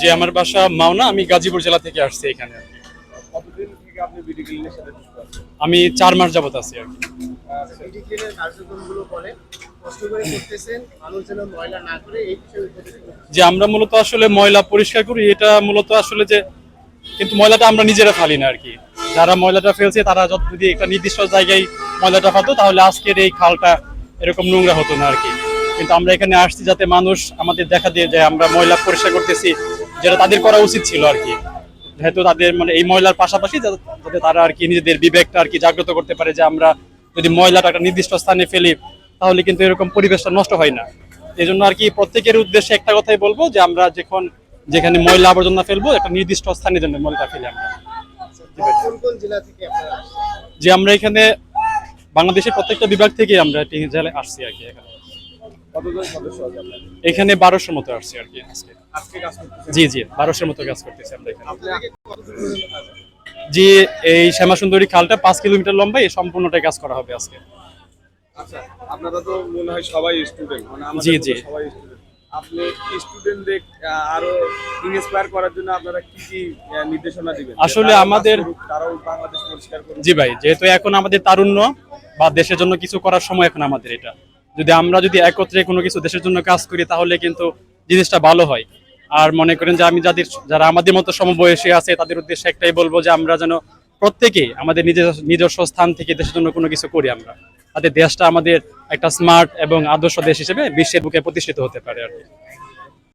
যে আমার বাসা মাওনা আমি গাজীপুর জেলা থেকে আসছি এখানে আমি চার মাস যাবত আছি আর কি। যে আমরা মূলত আসলে ময়লা পরিষ্কার করি এটা মূলত আসলে যে কিন্তু ময়লাটা আমরা নিজেরা ফালি না আর কি। যারা ময়লাটা ফেলছে তারা যত যদি একটা নির্দিষ্ট জায়গায় ময়লাটা ফালতো তাহলে আজকের এই খালটা এরকম নোংরা হতো না আর কি। কিন্তু আমরা এখানে আসছি যাতে মানুষ আমাদের দেখা দিয়ে যে আমরা ময়লা পরিষ্কার করতেছি, যেটা তাদের করা উচিত ছিল আর কি। যেহেতু তাদের মানে এই ময়লার পাশাপাশি যাতে তারা আর কি নিজেদের বিবেকটা আর কি জাগ্রত করতে পারে যে আমরা যদি ময়লাটা একটা নির্দিষ্ট স্থানে ফেলি, তাহলে কিন্তু এরকম পরিবেশটা নষ্ট হয় না। এই জন্য আর কি প্রত্যেকের উদ্দেশ্যে একটা কথাই বলব যে আমরা যখন যেখানে ময়লা আবর্জনা ফেলব, একটা নির্দিষ্ট স্থানে যেন ময়লাটা ফেলি আমরা। যে আমরা এখানে বাংলাদেশের প্রত্যেকটা বিভাগ থেকে আমরা আসছি আর কি এখানে কতজন সদস্য আছে আপনার এখানে বারোশোর মতো আসছি আর কি। আজকে জি জি বারোশোর মতো কাজ করতেছি আমরা এখানে? জি এই শ্যামাসুন্দরী খালটা পাঁচ কিলোমিটার লম্বা এই সম্পূর্ণটাই কাজ করা হবে আজকে। আচ্ছা আপনারা তো মনে হয় সবাই স্টুডেন্ট মানে জি, জি। সবাই স্টুডেন্ট আপনি স্টুডেন্টদের আরও ইন্সপায়ার করার জন্য আপনারা কি কি নির্দেশনা দিবেন? আসলে আমাদের- তারাও বাংলাদেশ পরিষ্কার করুক। জি ভাই যেহেতু এখন আমাদের তারুণ্য বা দেশের জন্য কিছু করার সময় এখন আমাদের এটা। যদি আমরা যদি একত্রে কোনো কিছু দেশের জন্য কাজ করি, তাহলে কিন্তু জিনিসটা ভালো হয়। আর মনে করেন যে আমি যাদের, যারা আমাদের মতো সমবয়সী আছে, তাদের উদ্দেশ্যে একটাই বলব যে আমরা যেন প্রত্যেকেই আমাদের নিজের, নিজস্ব স্থান থেকে দেশের জন্য কোনো কিছু করি আমরা। তাদের দেশটা আমাদের একটা স্মার্ট এবং আদর্শ দেশ হিসেবে বিশ্বের বুকে প্রতিষ্ঠিত হতে পারে আর